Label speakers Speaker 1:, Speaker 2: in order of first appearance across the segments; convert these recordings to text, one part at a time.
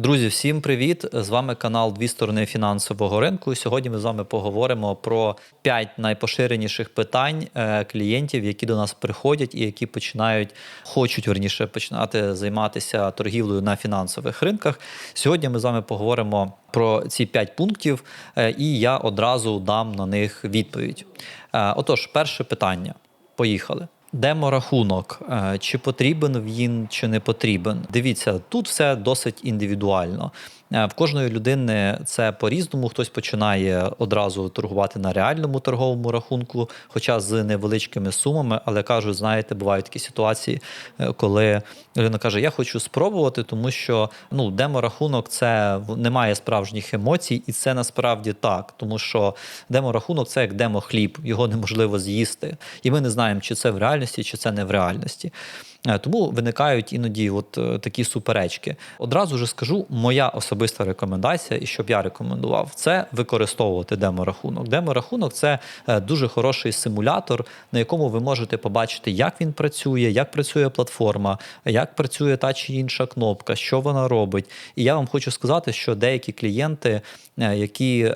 Speaker 1: Друзі, всім привіт! З вами канал Дві сторони фінансового ринку. Сьогодні ми з вами поговоримо про 5 найпоширеніших питань е, клієнтів, які до нас приходять і які починають, хочуть верніше починати займатися торгівлею на фінансових ринках. Сьогодні ми з вами поговоримо про ці 5 пунктів, е, і я одразу дам на них відповідь. Е, Отож, перше питання. Поїхали. Деморахунок, Е, чи потрібен він, чи не потрібен. Дивіться, тут все досить індивідуально. Е, В кожної людини це по-різному. Хтось починає одразу торгувати на реальному торговому рахунку, хоча з невеличкими сумами, але кажуть, знаєте, бувають такі ситуації, е, коли людина каже: Я хочу спробувати, тому що ну, деморахунок це немає справжніх емоцій, і це насправді так, тому що деморахунок це як демохліб, його неможливо з'їсти. І ми не знаємо, чи це в реальності, чи це не в реальності. Е, Тому виникають іноді от е, такі суперечки. Одразу ж скажу, моя особиста рекомендація, і що б я рекомендував, це використовувати деморахунок. Деморахунок це е, дуже хороший симулятор, на якому ви можете побачити, як він працює, як працює платформа, як працює та чи інша кнопка, що вона робить. І я вам хочу сказати, що деякі клієнти, які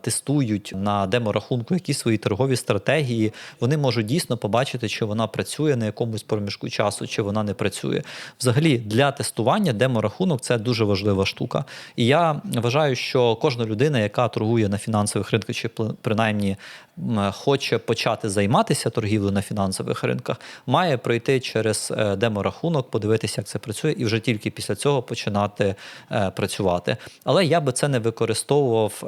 Speaker 1: тестують на деморахунку якісь свої торгові стратегії, вони можуть дійсно побачити, чи вона працює на якомусь проміжку часу, чи вона не працює. Взагалі, для тестування деморахунок це дуже важлива штука. І я вважаю, що кожна людина, яка торгує на фінансових ринках, чи принаймні хоче почати займатися торгівлею на фінансових ринках, має пройти через е, деморахунок, подивитися, як це працює, і вже тільки після цього починати е, працювати. Але я би це не використовував. е,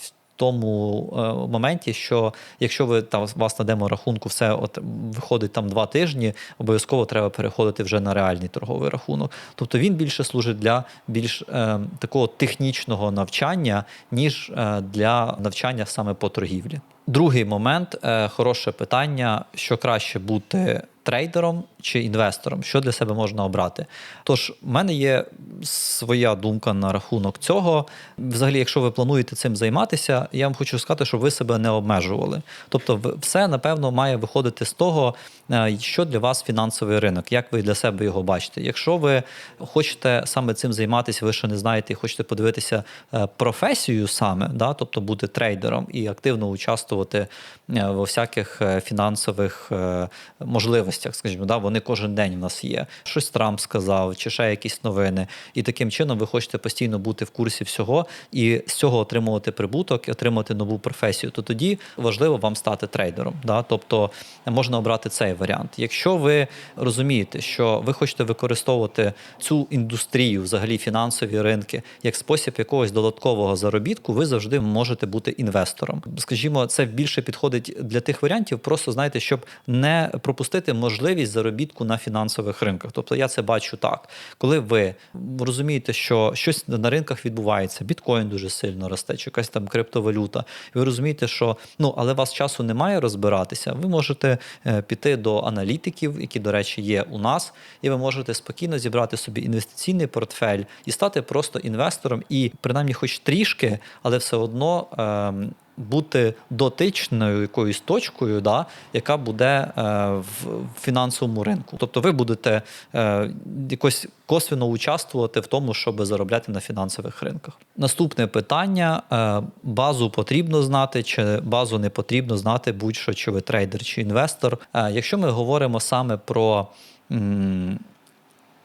Speaker 1: в тому е, моменті, що якщо ви там вас на демо-рахунку все от виходить там два тижні, обов'язково треба переходити вже на реальний торговий рахунок. Тобто він більше служить для більш е, такого технічного навчання, ніж е, для навчання саме по торгівлі. Другий момент е, хороше питання: що краще бути трейдером чи інвестором, що для себе можна обрати. Тож, в мене є своя думка на рахунок цього. Взагалі, якщо ви плануєте цим займатися, я вам хочу сказати, щоб ви себе не обмежували. Тобто, все напевно має виходити з того, е, що для вас фінансовий ринок, як ви для себе його бачите. Якщо ви хочете саме цим займатися, ви ще не знаєте і хочете подивитися е, професію саме, да, тобто бути трейдером і активно участвувати е, во всяких е, фінансових е, можливостях, скажімо, да, вони кожен день в нас є. Щось Трамп сказав, чи ще якісь новини. І таким чином ви хочете постійно бути в курсі всього і з цього отримувати прибуток і отримати нову професію. То тоді важливо вам стати трейдером. Да? Тобто можна обрати цей варіант. Якщо ви розумієте, що ви хочете використовувати цю індустрію, взагалі фінансові ринки, як спосіб якогось додаткового заробітку, ви завжди можете бути інвестором. Скажімо, це більше підходить для тих варіантів, просто знаєте, щоб не пропустити можливість заробітку на фінансових ринках. Тобто я це бачу так, коли ви розумієте, що щось на ринках відбувається, біткоін дуже сильно росте, чи якась там криптовалюта, ви розумієте, що ну але вас часу немає розбиратися, ви можете е, піти до аналітиків, які, до речі, є у нас, і ви можете спокійно зібрати собі інвестиційний портфель і стати просто інвестором, і принаймні, хоч трішки, але все одно. ем, бути дотичною якоюсь точкою, да, яка буде е, в фінансовому ринку. Тобто ви будете е, якось косвіно участвувати в тому, щоб заробляти на фінансових ринках. Наступне питання: е, базу потрібно знати, чи базу не потрібно знати, будь-що, чи ви трейдер, чи інвестор. Якщо ми говоримо саме про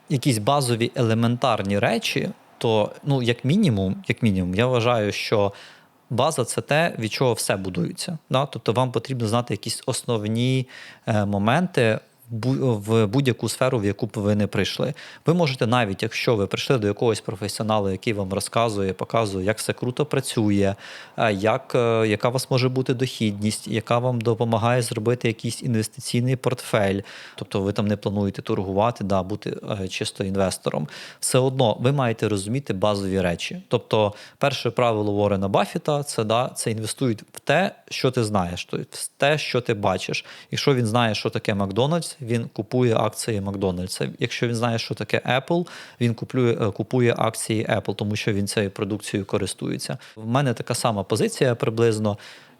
Speaker 1: якісь базові елементарні речі, то ну, як мінімум, як мінімум, я вважаю, що база це те, від чого все будується. Да? Тобто вам потрібно знати якісь основні е, моменти. В будь-яку сферу, в яку б ви не прийшли. Ви можете навіть, якщо ви прийшли до якогось професіоналу, який вам розказує, показує, як все круто працює, як, е, яка у вас може бути дохідність, яка вам допомагає зробити якийсь інвестиційний портфель. Тобто ви там не плануєте торгувати, да, бути е, чисто інвестором. Все одно ви маєте розуміти базові речі. Тобто, перше правило Ворена Баффіта – це да, це інвестують в те, що ти знаєш, в те, що ти бачиш. Якщо він знає, що таке Макдональдс, він купує акції Макдональдса. Якщо він знає, що таке Apple, він купує, е, купує акції Apple, тому що він цією продукцією користується. В мене така сама позиція приблизно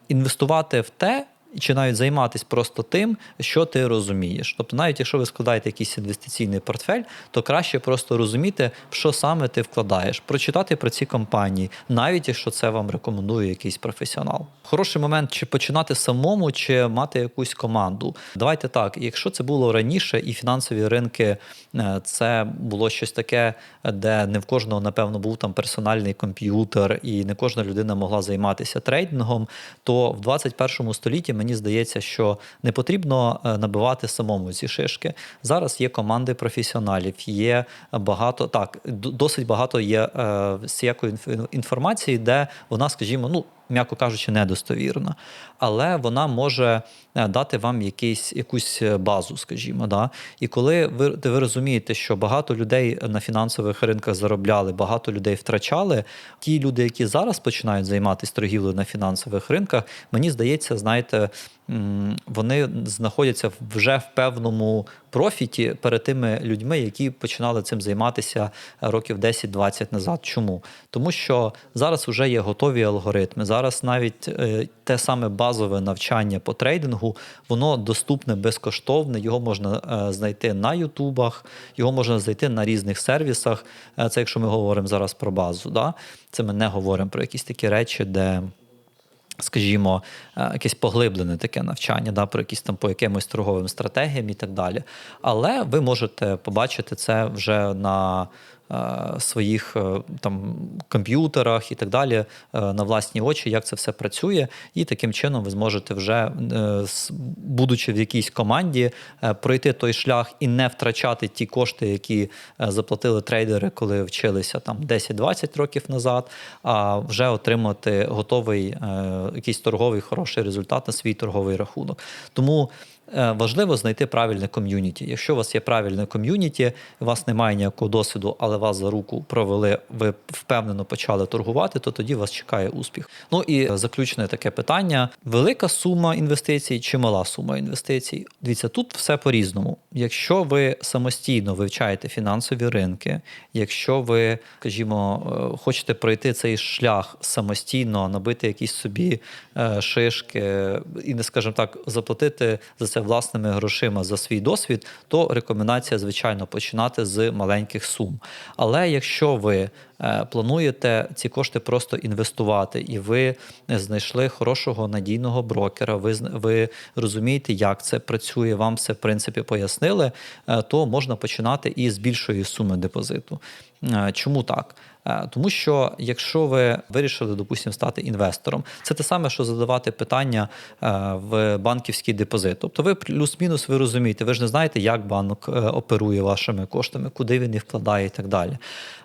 Speaker 1: інвестувати в те. Чи навіть займатися просто тим, що ти розумієш. Тобто, навіть якщо ви складаєте якийсь інвестиційний портфель, то краще просто розуміти, в що саме ти вкладаєш, прочитати про ці компанії, навіть якщо це вам рекомендує якийсь професіонал. Хороший момент, чи починати самому, чи мати якусь команду. Давайте так, якщо це було раніше, і фінансові ринки е, це було щось таке, де не в кожного, напевно, був там персональний комп'ютер, і не кожна людина могла займатися трейдингом, то в 21 столітті мені здається, що не потрібно е, набивати самому ці шишки. Зараз є команди професіоналів, є багато так, досить багато є е, всякої інф- інформації, де вона, скажімо, ну. М'яко кажучи, недостовірна, але вона може е, дати вам якийсь, якусь е, базу, скажімо. Да? І коли ви, ви розумієте, що багато людей на фінансових ринках заробляли, багато людей втрачали, ті люди, які зараз починають займатися торгівлею на фінансових ринках, мені здається, знаєте, вони знаходяться вже в певному профіті перед тими людьми, які починали цим займатися років 10-20 назад. Чому? Тому що зараз вже є готові алгоритми. Зараз навіть е, те саме базове навчання по трейдингу, воно доступне безкоштовне, його можна е, знайти на Ютубах, його можна знайти на різних сервісах. Е, Це якщо ми говоримо зараз про базу. Да? Це ми не говоримо про якісь такі речі, де скажімо, е, якесь поглиблене таке навчання, да, про якісь там по якимось торговим стратегіям і так далі. Але ви можете побачити це вже на своїх е, там комп'ютерах і так далі, е, на власні очі, як це все працює, і таким чином ви зможете вже, е, будучи в якійсь команді, е, пройти той шлях і не втрачати ті кошти, які е, заплатили трейдери, коли вчилися там 10-20 років назад, а вже отримати готовий е, якийсь торговий хороший результат на свій торговий рахунок. Тому е, важливо знайти правильне ком'юніті. Якщо у вас є правильне ком'юніті, у вас немає ніякого досвіду, але вас за руку провели, ви впевнено почали торгувати, то тоді вас чекає успіх. Ну і е, заключне таке питання: велика сума інвестицій чи мала сума інвестицій? Дивіться, тут все по-різному. Якщо ви самостійно вивчаєте фінансові ринки, якщо ви, скажімо, е, хочете пройти цей шлях самостійно, набити якісь собі е, шишки і не скажімо так, заплатити за це власними грошима за свій досвід, то рекомендація, звичайно, починати з маленьких сум. Але якщо ви плануєте ці кошти просто інвестувати, і ви знайшли хорошого надійного брокера, ви, ви розумієте, як це працює, вам все в принципі пояснили, е, то можна починати і з більшої суми депозиту. Е, Чому так? Е, Тому що якщо ви вирішили, допустимо, стати інвестором, це те саме, що задавати питання е, в банківський депозит. Тобто, ви плюс-мінус ви розумієте, ви ж не знаєте, як банк е, оперує вашими коштами, куди він їх вкладає і так далі.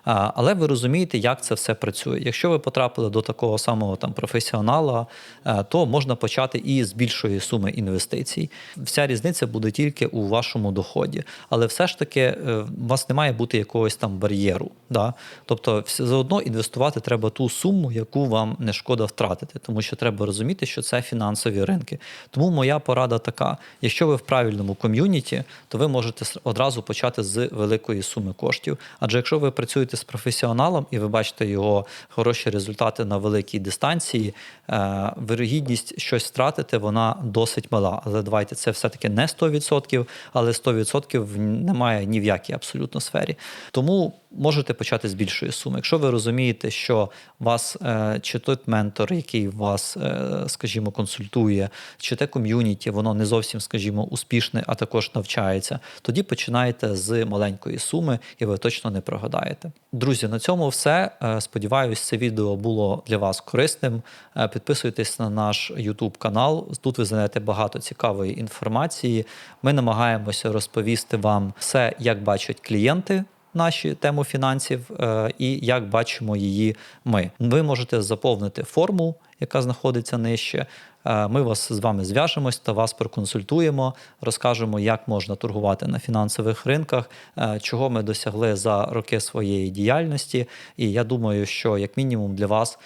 Speaker 1: Але ви розумієте, як це все працює. Якщо ви потрапили до такого самого там професіонала, е, то можна почати і з більшої суми інвестицій. Вся різниця буде тільки у вашому доході. Але все ж таки е, у вас не має бути якогось там бар'єру. Да? Тобто, заодно інвестувати треба ту суму, яку вам не шкода втратити, тому що треба розуміти, що це фінансові ринки. Тому моя порада така: якщо ви в правильному ком'юніті, то ви можете одразу почати з великої суми коштів. Адже якщо ви працюєте з професіоналом і ви бачите його хороші результати на великій дистанції, е, вирогідність щось втратити, вона досить мала. Але давайте це все-таки не 100%, але 100% в- немає ні в якій абсолютно сфері. Тому можете почати з більшої суми. Якщо ви розумієте, що вас е, чи той ментор, який вас, е, скажімо, консультує, чи те ком'юніті, воно не зовсім, скажімо, успішне, а також навчається, тоді починайте з маленької суми, і ви точно не прогадаєте. Друзі, на цьому все. Е, Сподіваюсь, це відео було для вас корисним. Підписуйтесь на наш YouTube канал. Тут ви знайдете багато цікавої інформації. Ми намагаємося розповісти вам все, як бачать клієнти наші тему фінансів е, і як бачимо її ми. Ви можете заповнити форму, яка знаходиться нижче. Е, Ми вас з вами зв'яжемось та вас проконсультуємо, розкажемо, як можна торгувати на фінансових ринках, е, чого ми досягли за роки своєї діяльності. І я думаю, що як мінімум для вас,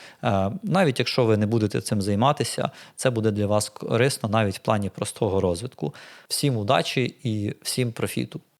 Speaker 1: навіть якщо ви не будете цим займатися, це буде для вас корисно навіть в плані простого розвитку. Всім удачі і всім профіту.